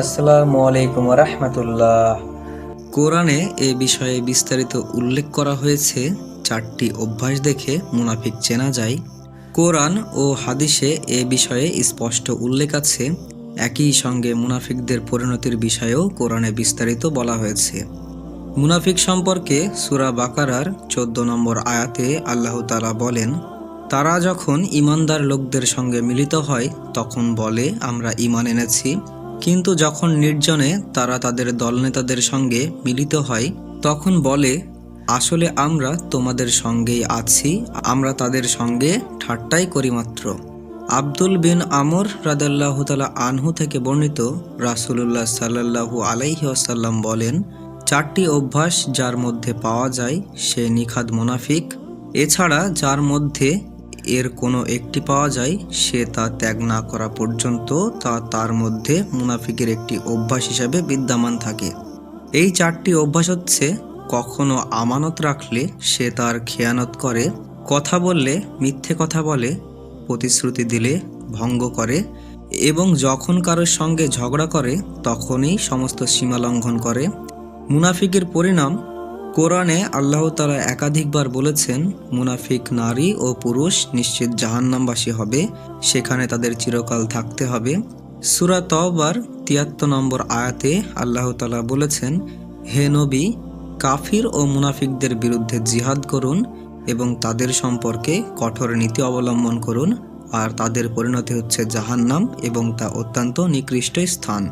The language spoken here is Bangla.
আসসালামু আলাইকুম রহমতুল্লাহ কোরআনে এ বিষয়ে বিস্তারিত উল্লেখ করা হয়েছে চারটি অভ্যাস দেখে মুনাফিক চেনা যায়। কোরআন ও হাদিসে এ বিষয়ে স্পষ্ট উল্লেখ আছে। একই সঙ্গে মুনাফিকদের পরিণতির বিষয়েও কোরআনে বিস্তারিত বলা হয়েছে। মুনাফিক সম্পর্কে সুরা বাকারার চোদ্দ নম্বর আয়াতে আল্লাহ তালা বলেন, তারা যখন ইমানদার লোকদের সঙ্গে মিলিত হয়, তখন বলে, আমরা ইমান এনেছি। কিন্তু যখন নির্জনে তারা তাদের দলনেতাদের সঙ্গে মিলিত হয়, তখন বলে, আসলে আমরা তোমাদের সঙ্গেই আছি, আমরা তাদের সঙ্গে ঠাট্টাই করি মাত্র। আব্দুল বিন আমর রাদাল্লাহ তালা আনহু থেকে বর্ণিত রাসুলুল্লাহ সাল্লাহু আলাইহি আসাল্লাম বলেন, চারটি অভ্যাস যার মধ্যে পাওয়া যায় সে নিখাদ মুনাফিক। এছাড়া যার মধ্যে এর কোনো একটি পাওয়া যায়, সে তা ত্যাগ না করা পর্যন্ত তা তার মধ্যে মুনাফিকের একটি অভ্যাস হিসাবে বিদ্যমান থাকে। এই চারটি অভ্যাস হচ্ছে, কখনো আমানত রাখলে সে তার খেয়ানত করে, কথা বললে মিথ্যে কথা বলে, প্রতিশ্রুতি দিলে ভঙ্গ করে এবং যখন কারোর সঙ্গে ঝগড়া করে, তখনই সমস্ত সীমা লঙ্ঘন করে। মুনাফিকের পরিণাম কোরআনে আল্লাহ তালা একাধিকবার বলেছেন, মুনাফিক নারী ও পুরুষ নিশ্চিত জাহান্নামবাসী হবে, সেখানে তাদের চিরকাল থাকতে হবে। সুরা তওবার তিয়াত্তর নম্বর আয়াতে আল্লাহ তালা বলেছেন, হে নবী, কাফির ও মুনাফিকদের বিরুদ্ধে জিহাদ করুন এবং তাদের সম্পর্কে কঠোর নীতি অবলম্বন করুন, আর তাদের পরিণতি হচ্ছে জাহান্নাম এবং তা অত্যন্ত নিকৃষ্ট স্থান।